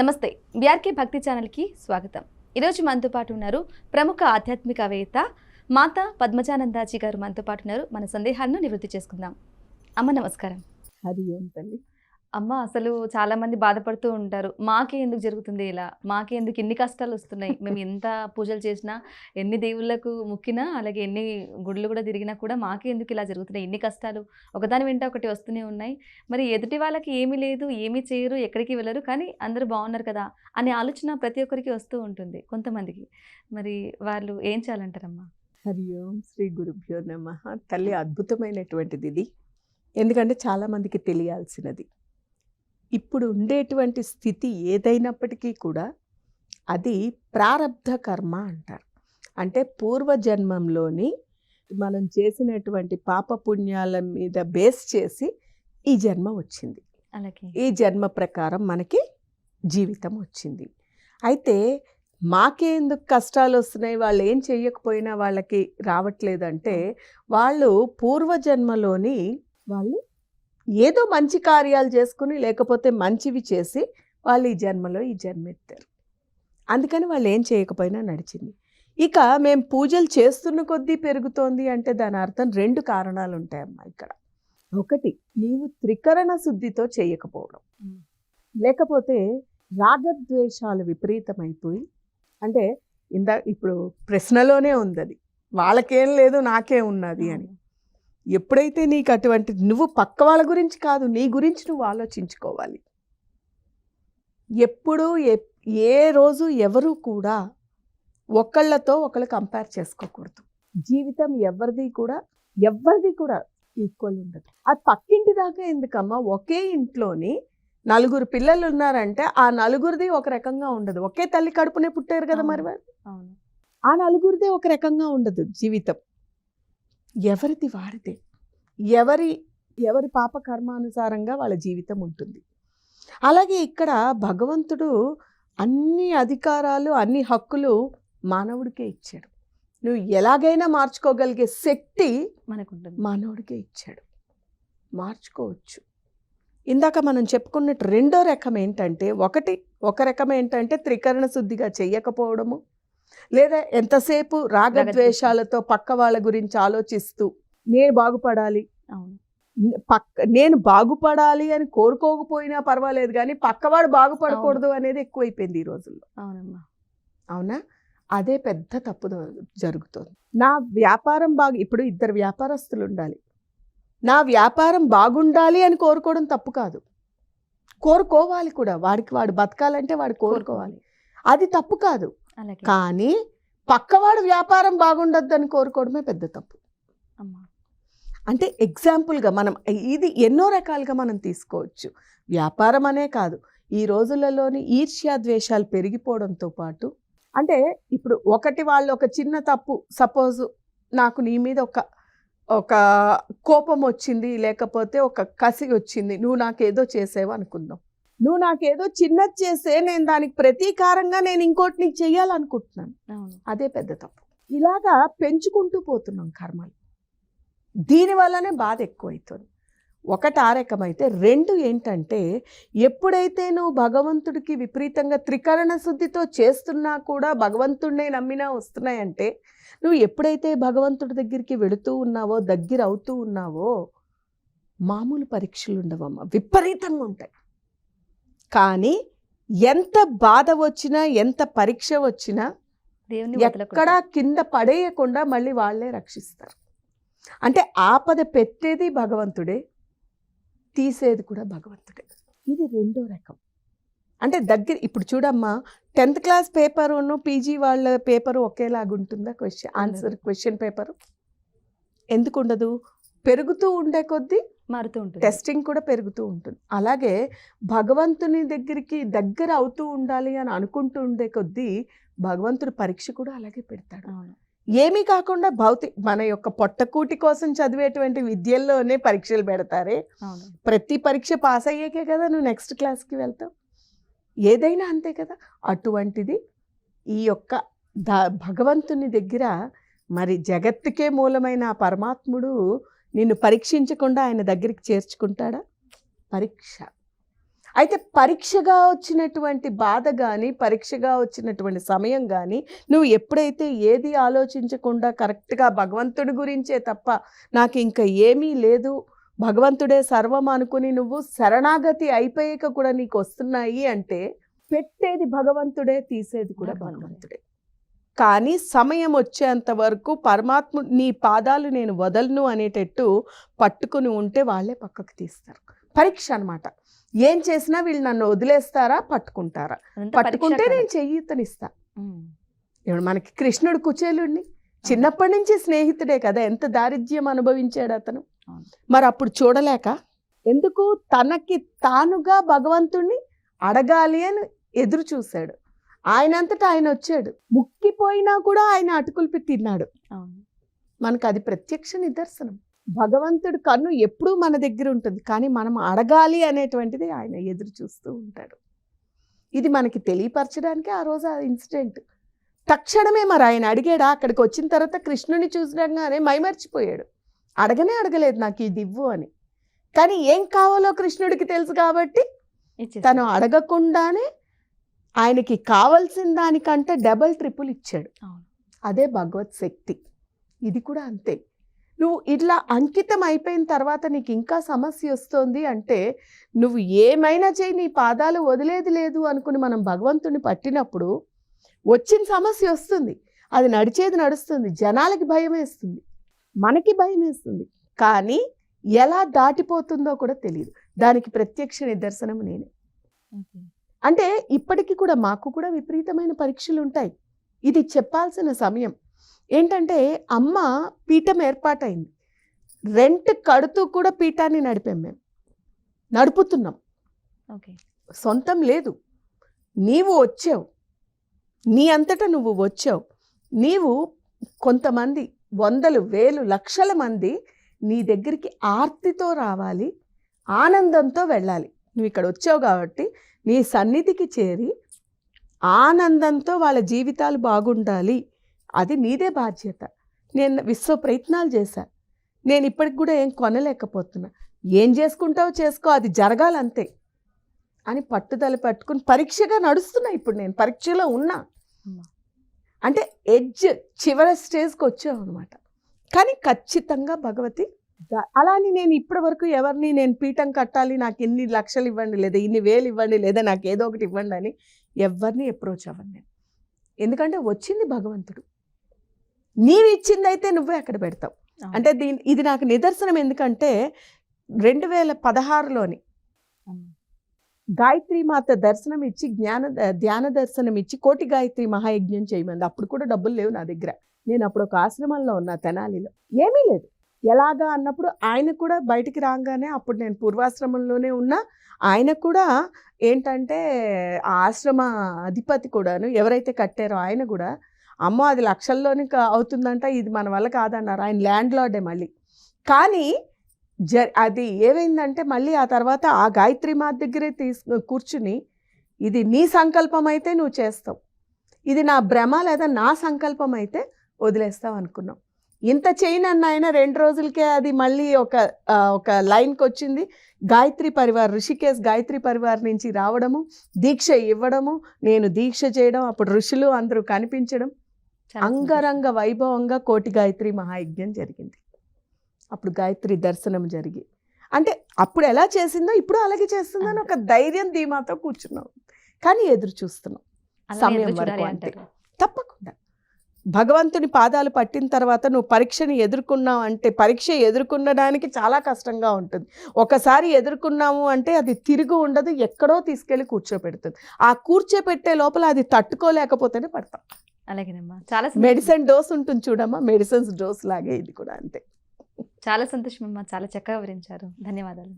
నమస్తే బీఆర్కే భక్తి ఛానల్కి స్వాగతం. ఈరోజు మనతో పాటు ఉన్నారు ప్రముఖ ఆధ్యాత్మికవేత్త మాత పద్మజానందాజీ గారు మనతో పాటు ఉన్నారు. మన సందేహాలను నివృత్తి చేసుకుందాం. అమ్మ నమస్కారం. హరి ఓం తల్లి. అమ్మ! అసలు చాలా మంది బాధపడుతూ ఉంటారు. మాకే ఎందుకు జరుగుతుంది ఇలా? మాకే ఎందుకు ఇన్ని కష్టాలు వస్తున్నాయి? మేము ఎంత పూజలు చేసినా ఎన్ని దేవుళ్ళకు మొక్కినా అలాగే ఎన్ని గుడులు కూడా తిరిగినా కూడా మాకే ఎందుకు ఇలా జరుగుతున్నాయి? ఎన్ని కష్టాలు. ఒకదాని వెంట ఒకటి వస్తూనే ఉన్నాయి. మరి ఎదుటి వాళ్ళకి ఏమీ లేదు ఏమీ చేయరు ఎక్కడికి వెళ్ళరు కానీ అందరూ బాగున్నారు కదా! అనే ఆలోచన ప్రతి ఒక్కరికి వస్తూ ఉంటుంది కొంతమందికి. మరి వాళ్ళు ఏం చేయాలంటారమ్మా? హరి ఓం శ్రీ గురుభ్యో నమ. తల్లి అద్భుతమైనటువంటిది ఇది. ఎందుకంటే చాలామందికి తెలియాల్సినది. ఇప్పుడు ఉండేటువంటి స్థితి ఏదైనప్పటికీ కూడా అది ప్రారబ్ధ కర్మ అంటారు. అంటే పూర్వజన్మంలోని మనం చేసినటువంటి పాపపుణ్యాల మీద బేస్ చేసి ఈ జన్మ వచ్చింది. అలాగే. ఈ జన్మ ప్రకారం మనకి జీవితం వచ్చింది. అయితే మాకే ఎందుకు కష్టాలు వస్తున్నాయి? వాళ్ళు ఏం చెయ్యకపోయినా వాళ్ళకి రావట్లేదంటే వాళ్ళు పూర్వజన్మలోని వాళ్ళు ఏదో మంచి కార్యాలు చేసుకుని లేకపోతే మంచివి చేసి వాళ్ళు ఈ జన్మలో ఈ జన్మ ఎత్తారు అందుకని వాళ్ళు ఏం చేయకపోయినా నడిచింది. ఇక మేము పూజలు చేస్తున్న కొద్దీ పెరుగుతోంది అంటే దాని అర్థం రెండు కారణాలు ఉంటాయమ్మా ఇక్కడ. ఒకటి నీవు త్రికరణ శుద్ధితో చేయకపోవడం. లేకపోతే రాగద్వేషాలు విపరీతమైపోయి అంటే ఇందా ఇప్పుడు ప్రశ్నలోనే ఉంది అది వాళ్ళకేం లేదు నాకే ఉన్నది అని. ఎప్పుడైతే నీకు అటువంటి నువ్వు పక్క వాళ్ళ గురించి కాదు నీ గురించి నువ్వు ఆలోచించుకోవాలి. ఎప్పుడు ఏ రోజు ఎవరు కూడా ఒకళ్ళతో ఒకళ్ళు కంపేర్ చేసుకోకూడదు. జీవితం ఎవరిది కూడా ఎవరిది కూడా ఈక్వల్ ఉండదు. అది పక్కింటి దాకా ఎందుకమ్మా? ఒకే ఇంట్లోని నలుగురు పిల్లలు ఉన్నారంటే ఆ నలుగురిది ఒక రకంగా ఉండదు. ఒకే తల్లి కడుపునే పుట్టారు కదా మరి ఆ నలుగురిదే ఒక రకంగా ఉండదు జీవితం. ఎవరిది వారిదే. ఎవరి ఎవరి పాప కర్మానుసారంగా వాళ్ళ జీవితం ఉంటుంది. అలాగే ఇక్కడ భగవంతుడు అన్ని అధికారాలు అన్ని హక్కులు మానవుడికే ఇచ్చాడు. నువ్వు ఎలాగైనా మార్చుకోగలిగే శక్తి మనకుంటుంది. మానవుడికే ఇచ్చాడు. మార్చుకోవచ్చు. ఇందాక మనం చెప్పుకున్నట్టు రెండో రకం ఏంటంటే ఒకటి ఒక రకం ఏంటంటే త్రికరణ శుద్ధిగా చెయ్యకపోవడము లేదా ఎంతసేపు రాగద్వేషాలతో పక్క వాళ్ళ గురించి ఆలోచిస్తూ నేను బాగుపడాలి. అవును. పక్క నేను బాగుపడాలి అని కోరుకోకపోయినా పర్వాలేదు కానీ పక్కవాడు బాగుపడకూడదు అనేది ఎక్కువైపోయింది ఈ రోజుల్లో. అవునమ్మా. అవునా? అదే పెద్ద తప్పు జరుగుతుంది. నా వ్యాపారం బాగు ఇప్పుడు ఇద్దరు వ్యాపారస్తులు ఉండాలి. నా వ్యాపారం బాగుండాలి అని కోరుకోవడం తప్పు కాదు. కోరుకోవాలి కూడా. వాడికి వాడు బతకాలంటే వాడు కోరుకోవాలి. అది తప్పు కాదు. కానీ పక్కవాడు వ్యాపారం బాగుండొద్దు అని కోరుకోవడమే పెద్ద తప్పు. అమ్మా. అంటే ఎగ్జాంపుల్గా మనం ఇది ఎన్నో రకాలుగా మనం తీసుకోవచ్చు. వ్యాపారం అనే కాదు. ఈ రోజులలోని ఈర్ష్యా ద్వేషాలు పెరిగిపోవడంతో పాటు అంటే ఇప్పుడు ఒకటి వాళ్ళు ఒక చిన్న తప్పు సపోజ్ నాకు నీ మీద ఒక ఒక కోపం వచ్చింది లేకపోతే ఒక కసి వచ్చింది నువ్వు నాకేదో చేసేవు అనుకుందాం నువ్వు నాకేదో చిన్నది చేస్తే నేను దానికి ప్రతీకారంగా నేను ఇంకోటి నీకు చెయ్యాలనుకుంటున్నాను అవును. అదే పెద్ద తప్పు. ఇలాగా పెంచుకుంటూ పోతున్నాం కర్మలు. దీనివల్లనే బాధ ఎక్కువైతుంది. ఒకటి ఆ రకమైతే రెండు ఏంటంటే ఎప్పుడైతే నువ్వు భగవంతుడికి విపరీతంగా త్రికరణ శుద్ధితో చేస్తున్నా కూడా భగవంతుడినే నమ్మినా వస్తున్నాయంటే నువ్వు ఎప్పుడైతే భగవంతుడి దగ్గరికి వెళుతూ ఉన్నావో దగ్గర అవుతూ ఉన్నావో మామూలు పరీక్షలు ఉండవమ్మా. విపరీతంగా ఉంటాయి. కానీ ఎంత బాధ వచ్చినా ఎంత పరీక్ష వచ్చినా దేవుని ఎక్కడా కింద పడేయకుండా మళ్ళీ వాళ్ళే రక్షిస్తారు. అంటే ఆపద పెట్టేది భగవంతుడే తీసేది కూడా భగవంతుడే. ఇది రెండో రకం. అంటే దగ్గర ఇప్పుడు చూడమ్మా టెన్త్ క్లాస్ పేపరును పీజీ వాళ్ళ పేపరు ఒకేలాగా ఉంటుందా క్వశ్చన్ ఆన్సర్ క్వశ్చన్ పేపరు? ఎందుకు ఉండదు పెరుగుతూ ఉండే కొద్దీ మారుతూ ఉంటుంది. టెస్టింగ్ కూడా పెరుగుతూ ఉంటుంది. అలాగే భగవంతుని దగ్గరికి దగ్గర అవుతూ ఉండాలి అని అనుకుంటూ ఉండే కొద్దీ భగవంతుడు పరీక్ష కూడా అలాగే పెడతాడు. అవును. ఏమీ కాకుండా భౌతిక మన యొక్క పొట్టకూటి కోసం చదివేటువంటి విద్యల్లోనే పరీక్షలు పెడతారే. ప్రతి పరీక్ష పాస్ అయ్యాకే కదా నువ్వు నెక్స్ట్ క్లాస్కి వెళ్తావు. ఏదైనా అంతే కదా. అటువంటిది ఈ యొక్క ద భగవంతుని దగ్గర మరి జగత్తుకే మూలమైన పరమాత్ముడు నిన్ను పరీక్షించకుండా ఆయన దగ్గరికి చేర్చుకుంటాడా? పరీక్ష. అయితే పరీక్షగా వచ్చినటువంటి బాధ కానీ పరీక్షగా వచ్చినటువంటి సమయం కానీ నువ్వు ఎప్పుడైతే ఏది ఆలోచించకుండా కరెక్ట్గా భగవంతుడి గురించే తప్ప నాకు ఇంకా ఏమీ లేదు భగవంతుడే సర్వం అనుకుని నువ్వు శరణాగతి అయిపోయాక కూడా నీకు వస్తున్నాయి అంటే పెట్టేది భగవంతుడే తీసేది కూడా భగవంతుడే. కానీ సమయం వచ్చేంత వరకు పరమాత్మ నీ పాదాలు నేను వదలను అనేటట్టు పట్టుకుని ఉంటే వాళ్ళే పక్కకు తీస్తారు. పరీక్ష అన్నమాట. ఏం చేసినా వీళ్ళు నన్ను వదిలేస్తారా? పట్టుకుంటారా? పట్టుకుంటే నేను చెయ్యితనిస్తా. ఇప్పుడు మనకి కృష్ణుడు కుచేలుడిని చిన్నప్పటి నుంచి స్నేహితుడే కదా ఎంత దారిద్ర్యం అనుభవించాడు అతను. మరి అప్పుడు చూడలేక ఎందుకు? తనకి తానుగా భగవంతుణ్ణి అడగాలి అని ఎదురు చూశాడు. ఆయనంతటా ఆయన వచ్చాడు. ముక్కిపోయినా కూడా ఆయన అటుకులు తిన్నాడు. మనకు అది ప్రత్యక్ష నిదర్శనం. భగవంతుడు కన్ను ఎప్పుడూ మన దగ్గర ఉంటుంది. కానీ మనం అడగాలి అనేటువంటిది ఆయన ఎదురు చూస్తూ ఉంటాడు. ఇది మనకి తెలియపరచడానికి ఆ రోజు ఆ ఇన్సిడెంట్. తక్షణమే మరి ఆయన అడిగాడా అక్కడికి వచ్చిన తర్వాత కృష్ణుని చూసినాగానే మైమర్చిపోయాడు. అడగనే అడగలేదు నాకు ఇది ఇవ్వు అని. కానీ ఏం కావాలో కృష్ణుడికి తెలుసు కాబట్టి. తను అడగకుండానే ఆయనకి కావలసిన దానికంటే డబల్ ట్రిపుల్ ఇచ్చాడు. అదే భగవత్ శక్తి. ఇది కూడా అంతే. నువ్వు ఇట్లా అంకితం అయిపోయిన తర్వాత నీకు ఇంకా సమస్య వస్తుంది అంటే నువ్వు ఏమైనా చేయి నీ పాదాలు వదిలేది లేదు అనుకుని మనం భగవంతుని పట్టినప్పుడు వచ్చిన సమస్య వస్తుంది. అది నడిచేది నడుస్తుంది. జనాలకి భయం వేస్తుంది. మనకి భయం వేస్తుంది. కానీ ఎలా దాటిపోతుందో కూడా తెలియదు దానికి ప్రత్యక్ష నిదర్శనం నేనే. అంటే ఇప్పటికీ కూడా మాకు కూడా విపరీతమైన పరీక్షలు ఉంటాయి ఇది చెప్పాల్సిన సమయం. ఏంటంటే అమ్మ పీఠం ఏర్పాటైంది. రెంట్ కడుతూ కూడా పీఠాన్ని నడిపాం మేము నడుపుతున్నాం. ఓకే. సొంతం లేదు. నీవు వచ్చావు. నీ అంతటా నువ్వు వచ్చావు. నీవు కొంతమంది వందలు వేలు లక్షల మంది నీ దగ్గరికి ఆర్తితో రావాలి ఆనందంతో వెళ్ళాలి. నువ్వు ఇక్కడ వచ్చావు కాబట్టి నీ సన్నిధికి చేరి ఆనందంతో వాళ్ళ జీవితాలు బాగుండాలి. అది నీదే బాధ్యత. నేను విశ్వ ప్రయత్నాలు చేశా. నేను ఇప్పటికి కూడా ఏం కొనలేకపోతున్నా. ఏం చేసుకుంటావో చేసుకో అది జరగాలంతే అని పట్టుదల పట్టుకుని పరీక్షగా నడుస్తున్నా ఇప్పుడు నేను. పరీక్షలో ఉన్నా. అంటే ఎడ్జ్ చివరి స్టేజ్కి వచ్చావు అనమాట కానీ ఖచ్చితంగా భగవతి ద- అలా అని నేను ఇప్పటి వరకు ఎవరిని నేను పీఠం కట్టాలి నాకు ఇన్ని లక్షలు ఇవ్వండి లేదా ఇన్ని వేలు ఇవ్వండి లేదా నాకు ఏదో ఒకటి ఇవ్వండి అని ఎవరిని అప్రోచ్ అవ్వను నేను. ఎందుకంటే వచ్చింది భగవంతుడు. నీవు ఇచ్చింది అయితే నువ్వే అక్కడ పెడతావు. అంటే దీని ఇది నాకు నిదర్శనం ఎందుకంటే రెండు వేల పదహారులోని. గాయత్రి మాత దర్శనం ఇచ్చి జ్ఞాన ధ్యాన దర్శనం ఇచ్చి కోటి గాయత్రి మహాయజ్ఞం చేయమంది. అప్పుడు కూడా డబ్బులు లేవు నా దగ్గర. నేను అప్పుడు ఒక ఆశ్రమంలో ఉన్నా తెనాలిలో. ఏమీ లేదు. ఎలాగా అన్నప్పుడు ఆయన కూడా బయటికి రాగానే అప్పుడు నేను పూర్వాశ్రమంలోనే ఉన్నా. ఆయన కూడా ఏంటంటే ఆ ఆశ్రమ అధిపతి కూడాను ఎవరైతే కట్టారో ఆయన కూడా అమ్మో అది లక్షల్లోనే అవుతుందంట ఇది మన వల్ల కాదన్నారు. ఆయన ల్యాండ్ లార్డే మళ్ళీ. కానీ జ అది ఏమైందంటే మళ్ళీ ఆ తర్వాత ఆ గాయత్రి మా దగ్గరే తీసు కూర్చుని ఇది నీ సంకల్పం అయితే నువ్వు చేస్తావు. ఇది నా భ్రమ లేదా నా సంకల్పం అయితే వదిలేస్తావు అనుకున్నాం. ఇంత చేయను అన్న ఆయన రెండు రోజులకే అది మళ్ళీ ఒక ఒక లైన్కి వచ్చింది గాయత్రి పరివార్ ఋషికేశ్ గాయత్రి పరివార్ నుంచి రావడము దీక్ష ఇవ్వడము నేను దీక్ష చేయడం అప్పుడు ఋషులు అందరూ కనిపించడం. అంగరంగ వైభవంగా కోటి గాయత్రి మహాయజ్ఞం జరిగింది. అప్పుడు గాయత్రి దర్శనం జరిగి అంటే అప్పుడు ఎలా చేసిందో ఇప్పుడు అలాగే చేస్తుందని ఒక ధైర్యం ధీమాతో కూర్చున్నాం. కానీ ఎదురు చూస్తున్నాం. సమయం వరకు అంతే. తప్పకుండా. భగవంతుని పాదాలు పట్టిన తర్వాత నువ్వు పరీక్షని ఎదుర్కొన్నావు అంటే పరీక్ష ఎదుర్కొనడానికి చాలా కష్టంగా ఉంటుంది. ఒకసారి ఎదుర్కొన్నాము అంటే అది తిరిగి ఉండదు ఎక్కడో తీసుకెళ్ళి కూర్చోపెడుతుంది. ఆ కూర్చోపెట్టే లోపల అది తట్టుకోలేకపోతేనే పడతాం. అలాగేనమ్మా. చాలా. మెడిసిన్ డోస్ ఉంటుంది చూడమ్మా మెడిసిన్స్ డోస్ లాగే ఇది కూడా అంతే. చాలా సంతోషం అమ్మా చాలా చక్కగా వివరించారు. ధన్యవాదాలు.